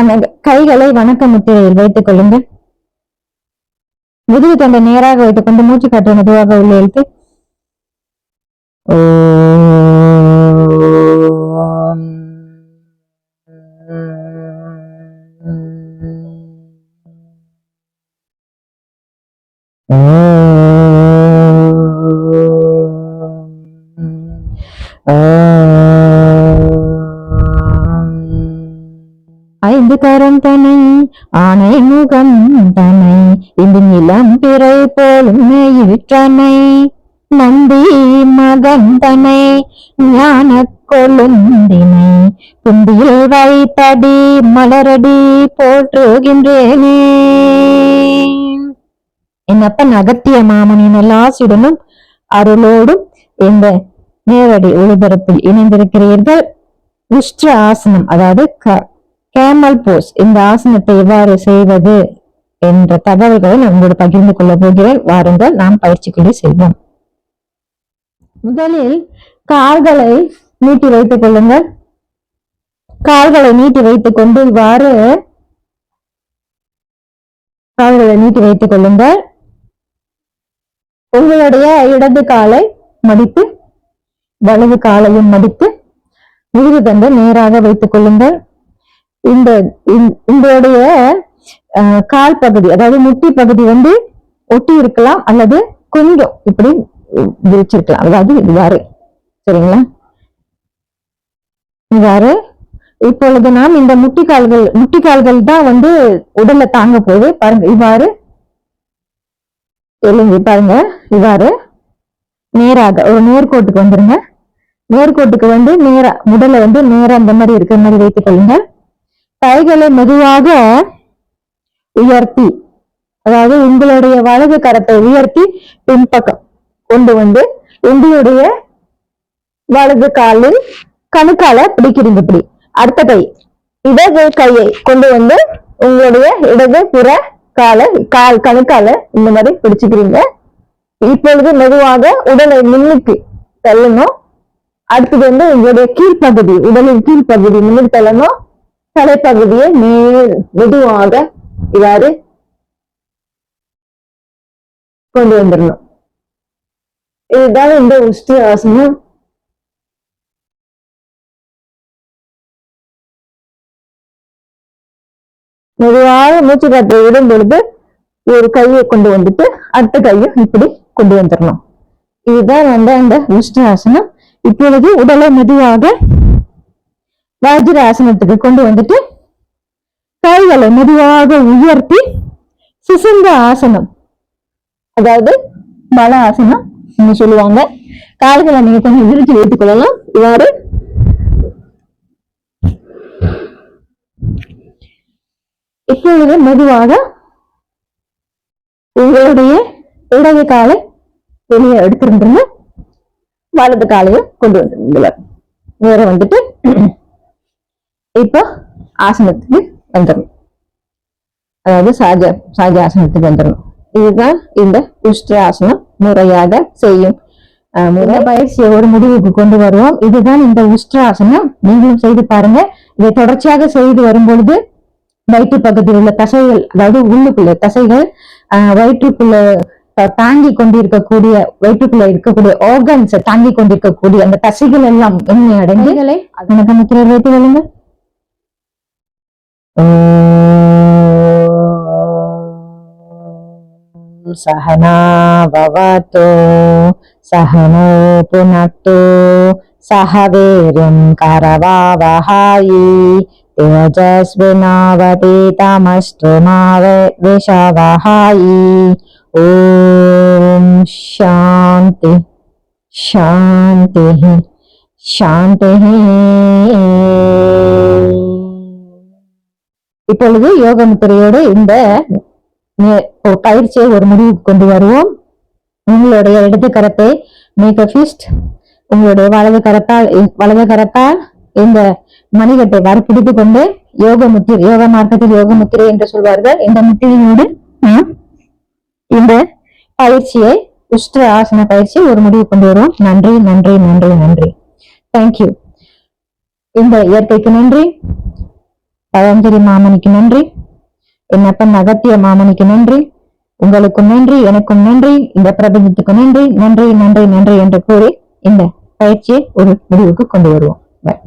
தனது கைகளை வணக்க முத்திரையில் வைத்துக் கொள்ளுங்கள். முதுகு தண்டை நேராக வைத்துக் கொண்டு மூச்சு காற்று மெதுவாக உள்ள இழுத்து. ஓ கரம் தனை ஆனை முகம் தனை இந்த நிலம் பிறை போலும் இற்றனை நந்தி மகன் தனை ஞான கொழுந்தினை. குந்தியில் வைத்தடி மலரடி போற்றுகின்றேனே. என் அப்பன் அகத்திய மாமனின் எல்லாசுடனும் அருளோடும் இந்த நேரடி ஒளிபரப்பில் இணைந்திருக்கிறீர்கள். உஷ்ட ஆசனம் அதாவது கேமல் போஸ் இந்த ஆசனத்தை எவ்வாறு செய்வது என்ற தகவல்களை நான் உங்களோடு பகிர்ந்து கொள்ள போகிறேன். வாருங்கள் நாம் பயிற்சிக்குள்ளே செய்வோம் முதலில் கால்களை நீட்டி வைத்துக் கொள்ளுங்கள். கால்களை நீட்டி வைத்துக் கொண்டு இவ்வாறு கால்களை நீட்டி வைத்துக் கொள்ளுங்கள். உங்களுடைய இடது காலை மடித்து வலது காலையும் மடித்து விருது தண்டை நேராக வைத்துக் கொள்ளுங்கள். இந்த உங்களுடைய கால் பகுதி அதாவது முட்டி பகுதி வந்து ஒட்டி இருக்கலாம் அல்லது கொஞ்சம் இப்படி விரிச்சிருக்கலாம். அதாவது இவ்வாறு சரிங்களா? இவ்வாறு இப்பொழுது நாம் இந்த முட்டிக்கால்கள் முட்டிக்கால்கள் தான் வந்து உடல்ல தாங்க போகுது. பாருங்க இவ்வாறு. எழுந்து பாருங்க இவ்வாறு. நேராக ஒரு நேர்கோட்டுக்கு வந்துருங்க. நேர்கோட்டுக்கு வந்து நேரா உடலை வந்து நேரா அந்த மாதிரி இருக்கிற மாதிரி வைத்துக் கொள்ளுங்கள். கைகளை மெதுவாக உயர்த்தி அதாவது உங்களுடைய வலது கரத்தை உயர்த்தி பின்பக்கம் கொண்டு வந்து உங்களுடைய வலது காலில் கணுக்கால பிடிக்கிறீங்க இப்படி. அடுத்த கை இடது கையை கொண்டு வந்து உங்களுடைய இடது புற காலை கால் கணுக்கால இந்த மாதிரி பிடிச்சுக்கிறீங்க. இப்பொழுது மெதுவாக உடலை முன்னுக்கு தள்ளணும். அடுத்தது வந்து உங்களுடைய கீழ்ப்பகுதி உடலின் கீழ்ப்பகுதி முன்னுக்கு தள்ளணும். தலைப்பகுதியை மேல் மெதுவாக இவ்வாறு கொண்டு வந்துடணும். இதுதான் இந்த உஷ்டி ஆசனம் மெதுவாக மூச்சு காற்றை விடும் பொழுது ஒரு கையை கொண்டு வந்துட்டு அடுத்த கையும் இப்படி கொண்டு வந்துடணும். இதுதான் வந்து அந்த உஷ்ட ஆசனம் இப்பொழுது உடலை மெதுவாக வஜ்ர ஆசனத்துக்கு கொண்டு வந்துட்டு கைகளை மெதுவாக உயர்த்தி சுசுந்த ஆசனம். அதாவது பல ஆசனம் நீங்க சொல்லுவாங்க. கால்களை நீங்க கொஞ்சம் விரிச்சு வைத்துக் கொள்ளலாம் இவ்வாறு. இப்பொழுது மெதுவாக உங்களுடைய இடது காலை வெளியே எடுத்திருந்துருங்க வலது காலையும் கொண்டு வந்துருங்க வேற வந்துட்டு இப்போ ஆசனத்துக்கு வந்துடணும். அதாவது சாஜ சாஜ ஆசனத்துக்கு வந்துடணும். இதுதான் இந்த உஷ்ட ஆசனம். முறையாக செய்யும். முறை பயிற்சியை ஒரு முடிவுக்கு கொண்டு வருவோம். இதுதான் இந்த உஷ்டாசனம் நீங்களும் செய்து பாருங்க. இதை தொடர்ச்சியாக செய்து வரும் பொழுது வயிற்று பகுதியில் உள்ள தசைகள் அதாவது உள்ளுக்குள்ள தசைகள் வயிற்றுக்குள்ள தாங்கி கொண்டிருக்கக்கூடிய வயிற்றுக்குள்ள இருக்கக்கூடிய ஆர்கன்ஸ் தாங்கி கொண்டிருக்கக்கூடிய அந்த தசைகள் எல்லாம் எண்ணெய் அடைந்து வணக்கம் முத்திரை வைத்து கொள்ளுங்கள் ॐ सहना पुनक्तु सह वीर्यं करवावहाय तेजस्विनावतीतमस्तु विषवहाय। ॐ शान्ति शान्तिः शान्तिः। இப்பொழுது யோக முத்திரையோடு இந்த பயிற்சியை ஒரு முடிவுக்கு கொண்டு வருவோம். உங்களுடைய இடது கரத்தை மேக் ஃபிஸ்ட் உங்களுடைய வலது கரத்தால் வலது கரத்தால் இந்த மணிகட்டை வர பிடித்துக் கொண்டு யோக முத்திரை யோக மார்க்கத்தில் யோக முத்திரை என்று சொல்வார்கள். இந்த முத்திரையோடு நாம் இந்த பயிற்சியை உஷ்ட ஆசன பயிற்சியை ஒரு முடிவு கொண்டு வருவோம். நன்றி நன்றி நன்றி நன்றி. தேங்க்யூ இந்த இயற்கைக்கு நன்றி. பழஞ்சரி மாமனுக்கு நன்றி. என்னப்பன் அகத்திய மாமனிக்கு நன்றி. உங்களுக்கும் நன்றி எனக்கும் நன்றி இந்த பிரபஞ்சத்துக்கு நன்றி நன்றி நன்றி நன்றி என்று கூறி இந்த பயிற்சியை ஒரு முடிவுக்கு கொண்டு வருவோம். பாய்